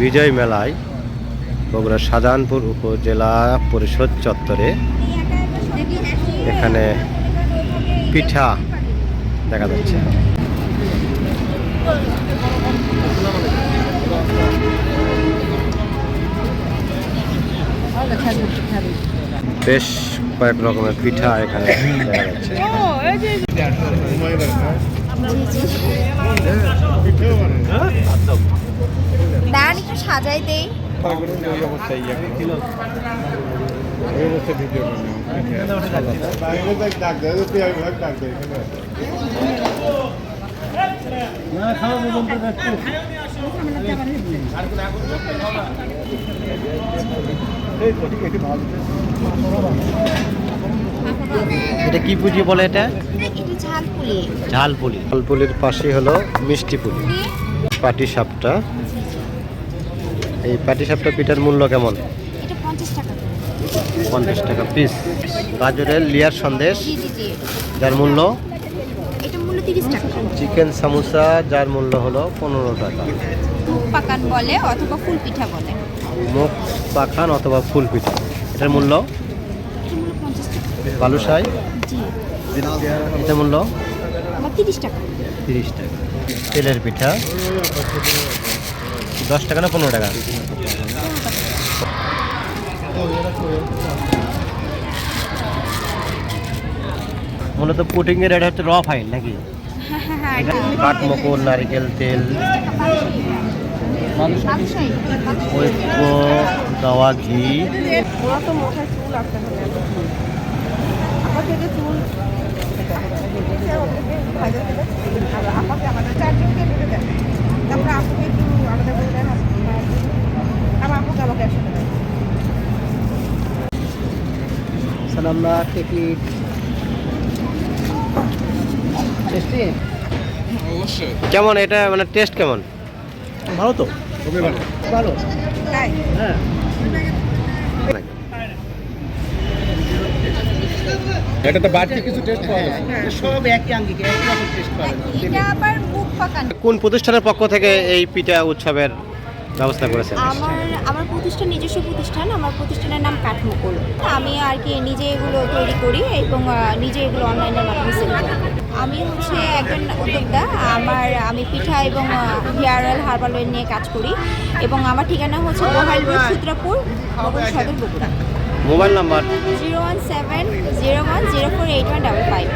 বিজয় মেলায় বগুড়া শাহজাহানপুর উপজেলা পরিষদ চত্বরে এখানে পিঠা দেখা যাচ্ছে। বেশ কয়েক রকমের পিঠা এখানে দেখা যাচ্ছে। সাজাই দেই। এটা কি পুজি বলে এটা? একটু ঝাল পুলি। ঝালপুলি ঝালপুলির পাশে হলো মিষ্টি পুলি। পাটি সাপটা। এই পাটি সাপটা পিঠার মূল্য কেমন? পঞ্চাশ টাকা। পিস গাজরের লিয়ার সন্দেশ যার মূল্য? চিকেন সামোসা যার মূল্য হলো পনেরো টাকা। মুখ পাকান বলে অথবা ফুল পিঠা বলে। মুখ পাখান অথবা ফুল পিঠা। এটার মূল্য? এটা মূল্য বালুশাই এটার মূল্য? তিরিশ টাকা। তিরিশ টাকা। তেলের পিঠা। দশ টাকা না পনেরো টাকা মূলত পুটিং এর এটা হচ্ছে র ফাইল নাকি হ্যাঁ হ্যাঁ হ্যাঁ কাঠমকর নারিকেল তেল ঐক্য গাওয়া ঘি চুল সালামলা টিকিট টেস্টি কেমন এটা মানে টেস্ট কেমন? ভালো তো। ভালো। তাই? হ্যাঁ। এটাতে বাড়তি কিছু টেস্ট পাওয়া যাবে সব একই আঙ্গিকে একই রকম টেস্ট পাবে এটা আবার মুখ পাকান। কোন প্রতিষ্ঠানের পক্ষ থেকে এই পিঠা উৎসবের ব্যবস্থা করেছেন। আমার আমার প্রতিষ্ঠান নিজস্ব প্রতিষ্ঠান আমার প্রতিষ্ঠানের নাম কাঠমুকুল। আমি আর কি নিজে এগুলো তৈরি করি এবং নিজে এগুলো অনলাইনের মাধ্যমে সেল করি। আমি হচ্ছে একজন উদ্যোক্তা আমার আমি পিঠা এবং হেয়ার অয়েল হার্বাল অয়েল নিয়ে কাজ করি এবং আমার ঠিকানা হচ্ছে গোহাইল রোড সূত্রাপুর সদর Bogura. Mobile number? Zero one seven zero one zero four eight one double five.